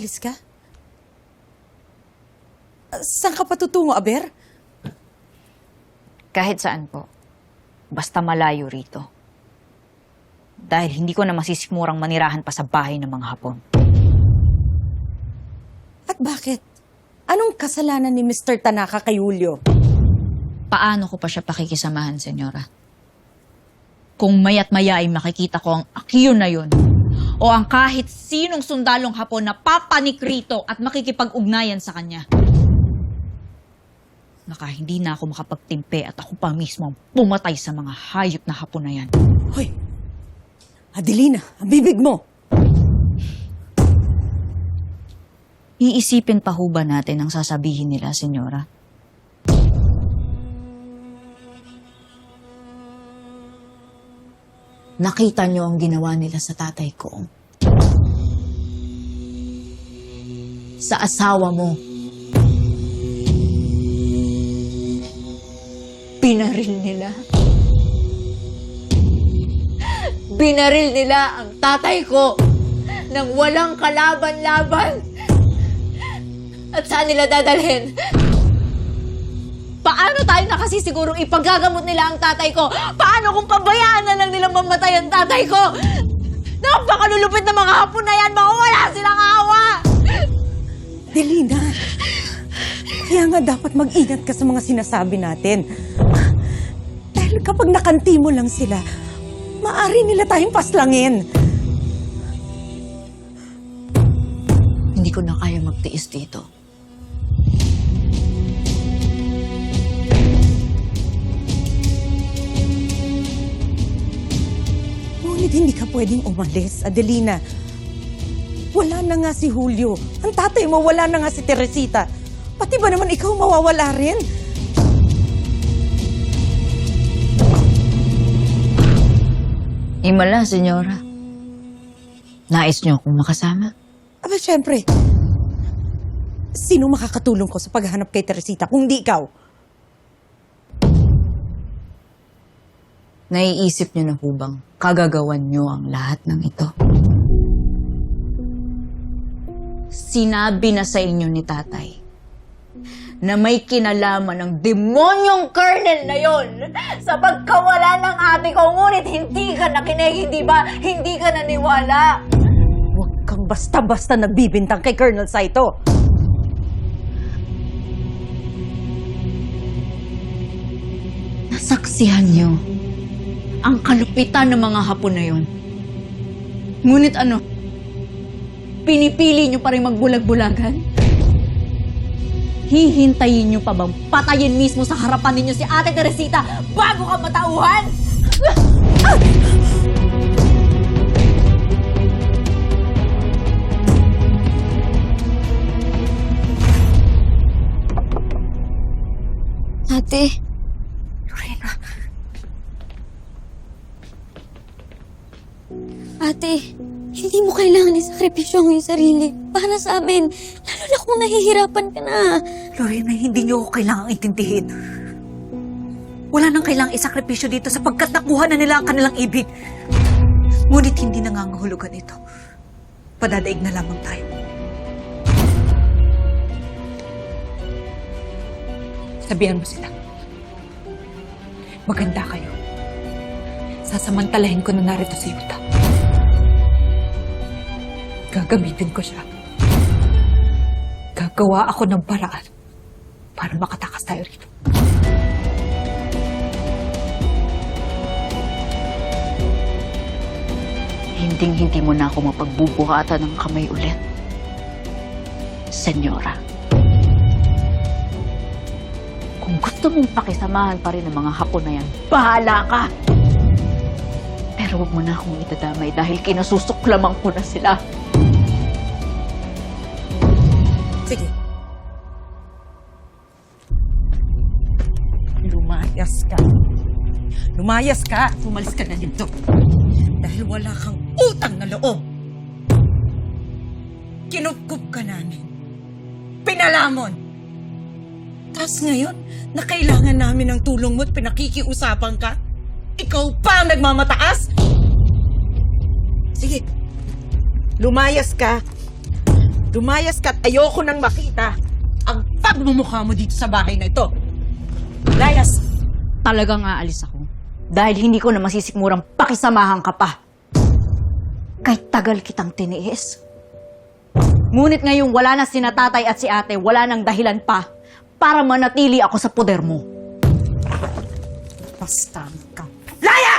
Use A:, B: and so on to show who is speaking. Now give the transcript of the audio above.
A: Aalis ka? Saan ka patutungo, Aber?
B: Kahit saan po. Basta malayo rito. Dahil hindi ko na masisimurang manirahan pa sa bahay ng mga Hapon.
A: At bakit? Anong kasalanan ni Mr. Tanaka kay Julio?
B: Paano ko pa siya pakikisamahan, senyora? Kung mayat maya ay makikita ko ang akyo na yun, o ang kahit sinong sundalong hapon na papanik rito at makikipag-ugnayan sa kanya. Baka hindi na ako makapagtimpe at ako pa mismo ang pumatay sa mga hayop na hapon na yan.
A: Hoy! Adelina, ang bibig mo!
B: Iisipin pa ho ba natin ang sasabihin nila, senyora?
C: Nakita niyo ang ginawa nila sa tatay ko. Sa asawa mo. Binaril nila. Binaril nila ang tatay ko nang walang kalaban-laban. At saan nila dadalhin? Paano tayo nakasisigurong ipagagamot nila ang tatay ko? Paano kung pabayaan na lang nilang mamatay ang tatay ko? Napakalulupit na mga hapon na yan, mawawala silang awa!
A: Adelina! Kaya nga dapat mag-ingat ka sa mga sinasabi natin. Dahil kapag nakanti mo lang sila, maari nila tayong paslangin.
C: Hindi ko na kaya magtiis dito.
A: Ngunit hindi ka pwedeng umalis, Adelina. Wala na nga si Julio. Ang tatay mo, wala na nga si Teresita. Pati ba naman ikaw mawawala rin?
B: Himala, senyora. Nais niyo akong makasama?
A: Aba, syempre. Sino makakatulong ko sa paghahanap kay Teresita kung di ikaw?
C: Naiisip niyo na po bang kagagawan niyo ang lahat ng ito? Sinabi na sa inyo ni tatay na may kinalaman ng demonyong kernel na yon sa pagkawala ng ate ko. Ngunit hindi ka nakinig, hindi ba? Hindi ka naniwala.
A: Huwag kang basta-basta nagbibintang kay Colonel Saito.
C: Nasaksihan niyo ang kalupitan ng mga hapon na yon. Ngunit ano? Pinipili niyo pa rin magbulag-bulagan? Hihintayin niyo pa bang patayin mismo sa harapan ninyo si Ate Teresita bago ka matauhan?
D: Ate. Ate, hindi mo kailangan isakripisyo ang iyong sarili para sa amin. Lalo na kung nahihirapan ka na.
E: Lorena, hindi niyo ako kailangang intindihin. Wala nang kailangang isakripisyo dito sapagkat nakuha na nila ang kanilang ibig. Ngunit hindi nangangahulugan ito. Padadaig na lamang tayo. Sabihan mo sila. Maganda kayo. Sasamantalahin ko na narito si Yuta. Gagamitin ko siya. Gagawa ako ng paraan para makatakas tayo rito.
B: Hinding-hindi mo na ako mapagbubuhatan ng kamay ulit. Senyora. Kung gusto mong pakisamahan pa rin ang mga hapon na yan, bahala ka! Pero huwag mo na akong itadamay dahil kinasusuklaman ko na sila.
A: Sige. Lumayas ka. Lumayas ka. Umalis ka na dito. Dahil wala kang utang na loob. Kinupkup ka namin. Pinalamon. Tapos ngayon, na kailangan namin ng tulong mo at pinakikiusapan ka, ikaw pa ang nagmamataas? Sige. Lumayas ka. Dumayas ka at ayoko nang makita ang pagmumukha mo dito sa bahay na ito. Layas!
C: Talagang aalis ako. Dahil hindi ko na masisikmurang pakisamahan ka pa. Kahit tagal kitang tiniis. Ngunit ngayong wala na si natatay at si ate, wala nang dahilan pa para manatili ako sa poder mo.
A: Basta ka. Liar!